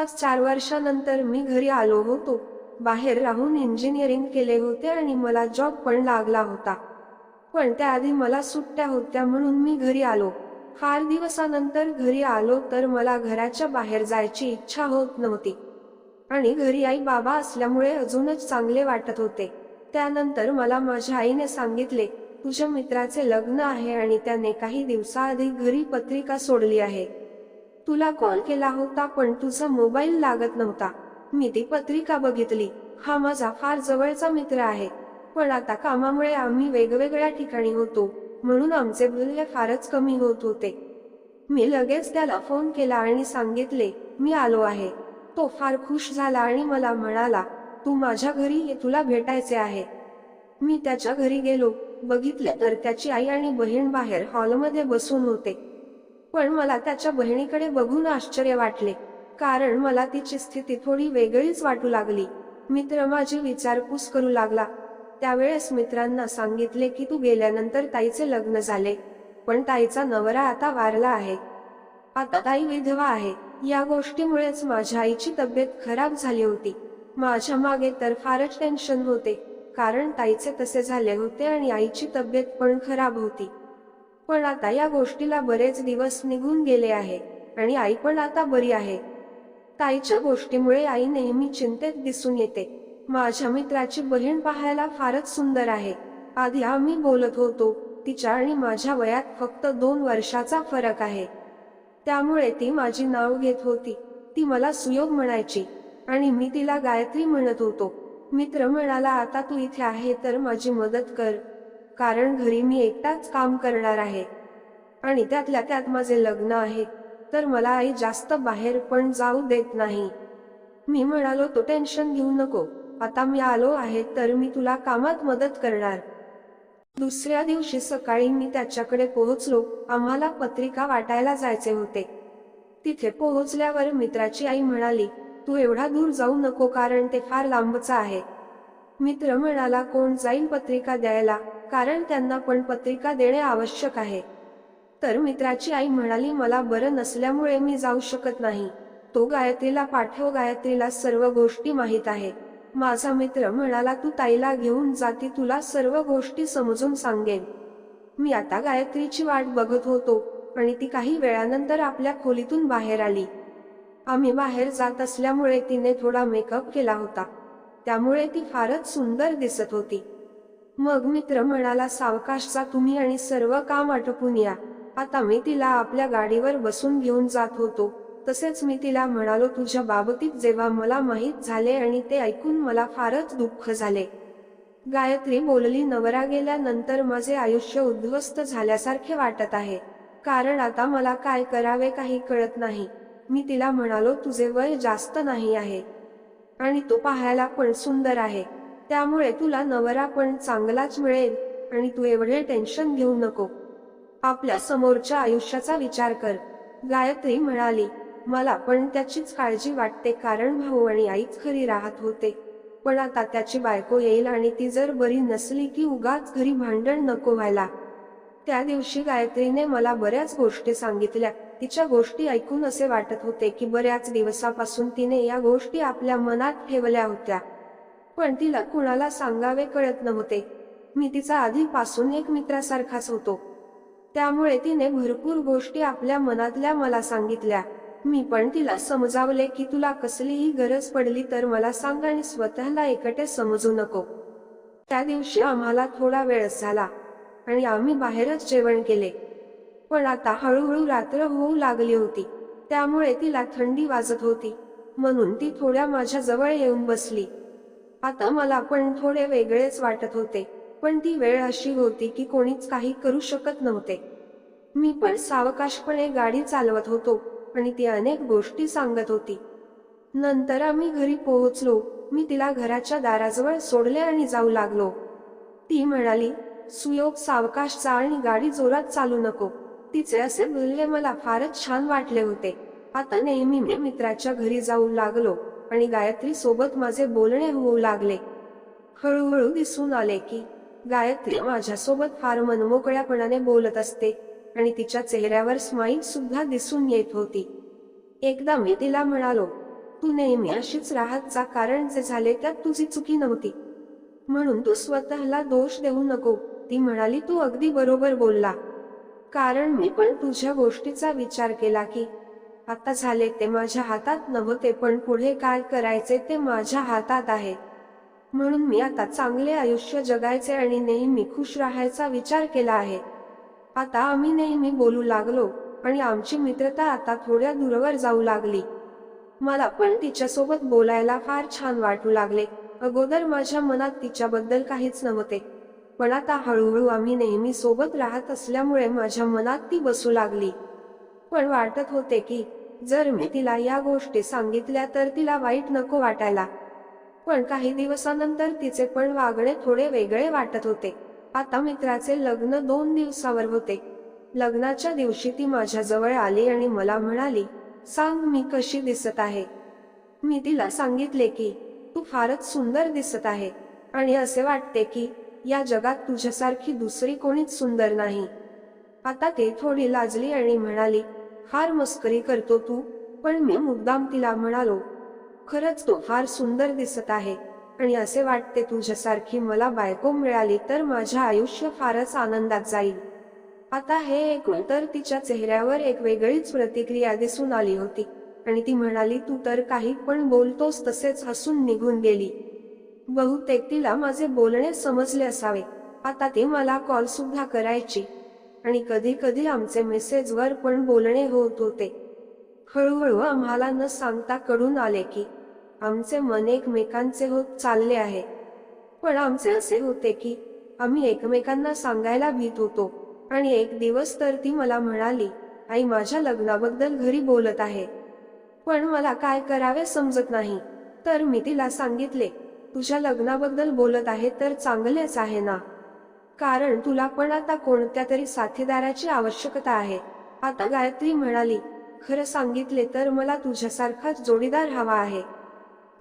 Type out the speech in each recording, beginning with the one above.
आज चार वर्षानंतर मी घरी आलो होतो. बाहेर राहून इंजिनिअरिंग केले होते आणि मला जॉब पण लागला होता. पण त्याआधी मला सुट्ट्या होत्या म्हणून मी घरी आलो. फार दिवसानंतर घरी आलो तर मला घराच्या बाहेर जायची इच्छा होत नव्हती. आणि घरी आई बाबा असल्यामुळे अजूनच चांगले वाटत होते. त्यानंतर मला माझ्या आईने सांगितले तुझ्या मित्राचे लग्न आहे आणि त्याने काही दिवसाआधी घरी पत्रिका सोडली आहे. तुला कॉल केला होता पण तुझा मोबाईल लागत नव्हता. मी ती पत्रिका बघितली. हा माझा फार जवळचा मित्र आहे. पण आता कामामुळे आम्ही वेगवेगळ्या ठिकाणी होतो म्हणून आमचे बोलणे फारच कमी होत होते. मी लगेच त्याला फोन केला आणि सांगितले मी आलो आहे. तो फार खुश झाला आणि मला म्हणाला तू माझ्या घरी हे तुला भेटायचे आहे. मी त्याच्या घरी गेलो. बघितले तर त्याची आई आणि बहीण बाहेर हॉलमध्ये बसून होते. पण मला त्याच्या बहिणीकडे बघून आश्चर्य वाटले. कारण मला तिची स्थिती थोडी वेगळीच वाटू लागली. मित्र माझी विचारपूस करू लागला. त्यावेळेस मित्रांना सांगितले की तू गेल्यानंतर ताईचे लग्न झाले. पण ताईचा नवरा आता वारला आहे. आता ताई विधवा आहे. या गोष्टीमुळेच माझ्या आईची तब्येत खराब झाली होती. माझ्या मागे तर फारच टेन्शन होते. कारण ताईचे तसे झाले होते आणि आईची तब्येत पण खराब होती. पण आता या गोष्टीला बरेच दिवस निघून गेले आहे आणि आई पण आता बरी आहे. ताईच्या गोष्टीमुळे आई नेहमी चिंतेत दिसून येते. माझ्या मित्राची बहीण पाहायला फारच सुंदर आहे. आधी आम्ही बोलत होतो तिच्या आणि माझ्या वयात फक्त दोन वर्षाचा फरक आहे. त्यामुळे ती माझी नाव घेत होती. ती मला सुयोग म्हणायची. आणि मी तिला गायत्री म्हणत होतो. मित्र म्हणाला आता तू इथे आहे तर माझी मदत कर. कारण घरी मी एकटाच काम करणार आहे. आणि त्यातल्या त्यात माझे लग्न आहे तर मला आई जास्त बाहेर पण जाऊ देत नाही. मी म्हणालो तो टेन्शन घेऊ नको. आता मी आलो आहे तर मी तुला कामात मदत करणार. दुसऱ्या दिवशी सकाळी मी त्याच्याकडे पोहोचलो. आम्हाला पत्रिका वाटायला जायचे होते. तिथे पोहोचल्यावर मित्राची आई म्हणाली तू एवढा दूर जाऊ नको कारण ते फार लांबचं आहे. मित्र म्हणाला कोण जाईल पत्रिका द्यायला? कारण त्यांना पण पत्रिका देणे आवश्यक आहे. तर मित्राची आई म्हणाली मला बरं नसल्यामुळे मी जाऊ शकत नाही. तो गायत्रीला पाठव गायत्रीला सर्व गोष्टी माहीत आहे माझा मित्र म्हणाला तू ताईला घेऊन जाती तुला सर्व गोष्टी समजून सांगेन. मी आता गायत्रीची वाट बघत होतो आणि ती काही वेळानंतर आपल्या खोलीतून बाहेर आली. आम्ही बाहेर जात असल्यामुळे तिने थोडा मेकअप केला होता. त्यामुळे ती फारच सुंदर दिसत होती. मग मित्र म्हणाला सावकाशचा तुम्ही आणि सर्व काम आटपून या. आता मी तिला आपल्या गाडीवर बसून घेऊन जात होतो. तसेच मी तिला म्हणालो तुझ्या बाबतीत जेव्हा मला माहीत झाले आणि ते ऐकून मला फारच दुःख झाले. गायत्री बोलली नवरा गेल्यानंतर माझे आयुष्य उद्ध्वस्त झाल्यासारखे वाटत आहे. कारण आता मला काय करावे काही कळत नाही. मी तिला म्हणालो तुझे वय जास्त नाही आहे. आणि तो पाहायला पण सुंदर आहे. त्यामुळे तुला नवरा पण चांगलाच मिळेल आणि तू एवढे टेन्शन घेऊ नको. आपल्या समोरच्या आयुष्याचा विचार कर. गायत्री म्हणाली मला पण त्याचीच काळजी वाटते कारण भाऊ आणि आईच घरी राहत होते. पण आता त्याची बायको येईल आणि ती जर बरी नसली की उगाच घरी भांडण नको व्हायला. त्या दिवशी गायत्रीने मला बऱ्याच गोष्टी सांगितल्या. तिच्या गोष्टी ऐकून असे वाटत होते की बऱ्याच दिवसापासून तिने या गोष्टी आपल्या मनात ठेवल्या होत्या. पण तिला कुणाला सांगावे कळत नव्हते. मी तिचा आधीपासून एक मित्रासारखाच होतो. त्यामुळे तिने भरपूर गोष्टी आपल्या मनातल्या मला सांगितल्या. मी पण तिला समजावले की तुला कसलीही गरज पडली तर मला सांग आणि स्वतःला एकटे समजू नको. त्या दिवशी आम्हाला थोडा वेळ झाला. आणि आम्ही बाहेरच जेवण केले. पण आता हळूहळू रात्र होऊ लागली होती. त्यामुळे तिला थंडी वाजत होती. म्हणून ती थोड्या माझ्या जवळ येऊन बसली. आता मला पण थोडे वेगळेच वाटत होते. पण ती वेळ अशी होती की कोणीच काही करू शकत नव्हते. मी पण सावकाशपणे गाडी चालवत होतो आणि ती अनेक गोष्टी सांगत होती. नंतर आम्ही घरी पोहोचलो. मी तिला घराच्या दाराजवळ सोडले आणि जाऊ लागलो. ती म्हणाली सुयोग सावकाश चा आणि गाडी जोरात चालू नको. तिचे असे बोलले मला फारच छान वाटले होते. आता नेहमी मी मित्राच्या घरी जाऊ लागलो आणि गायत्री सोबत माझे बोलणे होऊ लागले. हळूहळू दिसून आले की गायत्री माझ्यासोबत फार मनमोकळ्यापणाने बोलत असते आणि तिच्या चेहऱ्यावर स्माईल सुद्धा दिसून येत होती. एकदा मी तिला म्हणालो तू नेहमी अशीच राहत जा कारण जे झाले त्यात तुझी चुकी नव्हती. म्हणून तू स्वतःला दोष देऊ नको. ती म्हणाली तू अगदी बरोबर बोलला. कारण मी पण तुझ्या गोष्टीचा विचार केला की आता झाले ते माझ्या हातात नव्हते पण पुढे काय करायचे ते माझ्या हातात आहे. म्हणून मी आता चांगले आयुष्य जगायचे आणि नेहमी खुश राहायचा विचार केला आहे. आता आम्ही नेहमी बोलू लागलो आणि आमची मित्रता आता थोड्या दूरवर जाऊ लागली. मला पण? तिच्यासोबत बोलायला फार छान वाटू लागले. अगोदर माझ्या मनात तिच्याबद्दल काहीच नव्हते. पण आता हळूहळू आम्ही नेहमी सोबत राहत असल्यामुळे माझ्या मनात ती बसू लागली. पण वाटत होते की जर मी तिला या गोष्टी सांगितल्या तर तिला वाईट नको वाटायला. पण काही दिवसानंतर तिचे पण वागणे थोडे वेगळे वाटत होते. आता मित्राचे लग्न दोन दिवसावर होते. लग्नाच्या दिवशी ती माझ्याजवळ आली आणि मला म्हणाली सांग मी कशी दिसत आहे. मी तिला सांगितले की तू फारच सुंदर दिसत आहे. आणि असे वाटते की या जगात तुझ्यासारखी दुसरी कोणीच सुंदर नाही. आता ती थोडी लाजली आणि म्हणाली फार मस्करी करतो तू पण मी मुद्दाम तिला म्हणालो खरंच तो फार सुंदर दिसत आहे आणि असे वाटते तुझ्यासारखी मला बायको मिळाली तर माझ्या आयुष्य फारच आनंदात जाईल. आता हे ऐकून तर तिच्या चेहऱ्यावर एक वेगळीच प्रतिक्रिया दिसून आली होती आणि ती म्हणाली तू तर काही पण बोलतोस तसेच हसून निघून गेली. बहुतेक तिला माझे बोलणे समजले असावे. आता ती मला कॉल सुद्धा करायची. आणि कधी कधी आमचे मेसेजवर पण बोलणे होत होते. हळूहळू आम्हाला न सांगता कडून आले की आमचे मन एकमेकांचे होत चालले आहे. पण आमचे असे होते की आम्ही एकमेकांना सांगायला भीत होतो. आणि एक दिवस तर ती मला म्हणाली आई माझ्या लग्नाबद्दल घरी बोलत आहे. पण मला काय करावे समजत नाही. तर मी तिला सांगितले तुझ्या लग्नाबद्दल बोलत आहे तर चांगलेच आहे ना? कारण तुला पण आता कोणत्या तरी साथीदाराची आवश्यकता आहे. आता गायत्री म्हणाली खरं सांगितले तर मला तुझ्यासारखाच जोडीदार हवा आहे.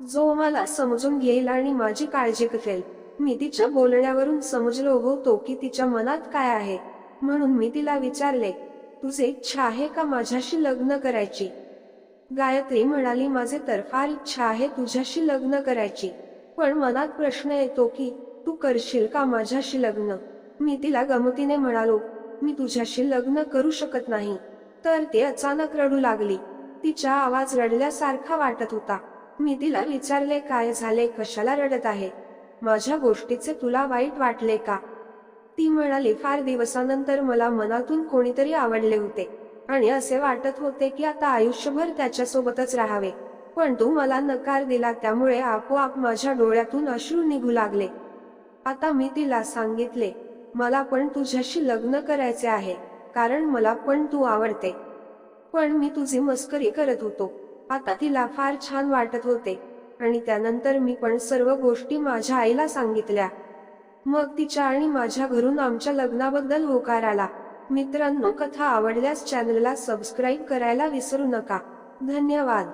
जो मला समजून घेईल आणि माझी काळजी करेल. मी तिच्या बोलण्यावरून समजलो होतो की तिच्या मनात काय आहे. म्हणून मी तिला विचारले तुझे इच्छा आहे का माझ्याशी लग्न करायची? गायत्री म्हणाली माझे तर फार इच्छा आहे तुझ्याशी लग्न करायची. पण मनात प्रश्न येतो की तू करशील का माझ्याशी लग्न? मी तिला गमतीने म्हणालो मी तुझ्याशी लग्न करू शकत नाही. तर ती अचानक रडू लागली. तिचा आवाज रडल्यासारखा वाटत होता. मी तिला विचारले काय झाले? कशाला रडत आहे? माझ्या गोष्टीचे तुला वाईट वाटले का? ती म्हणाली फार दिवसानंतर मला मनातून कोणीतरी आवडले होते आणि असे वाटत होते की आता आयुष्यभर त्याच्यासोबतच राहावे. पण तू मला नकार दिला त्यामुळे आपोआप माझ्या डोळ्यातून अश्रू निघू लागले. आता मी तिला सांगितले मला पण तुझ्याशी लग्न करायचे आहे कारण मला पण तू आवडते. पण मी तुझी मस्करी करत होतो. आता तिला फार छान वाटत होते आणि त्यानंतर मी पण सर्व गोष्टी माझ्या आईला सांगितल्या. मग तिच्या आणि माझ्या घरून आमच्या लग्नाबद्दल होकार आला. मित्रांनो कथा आवडल्यास चॅनलला सबस्क्राईब करायला विसरू नका. धन्यवाद.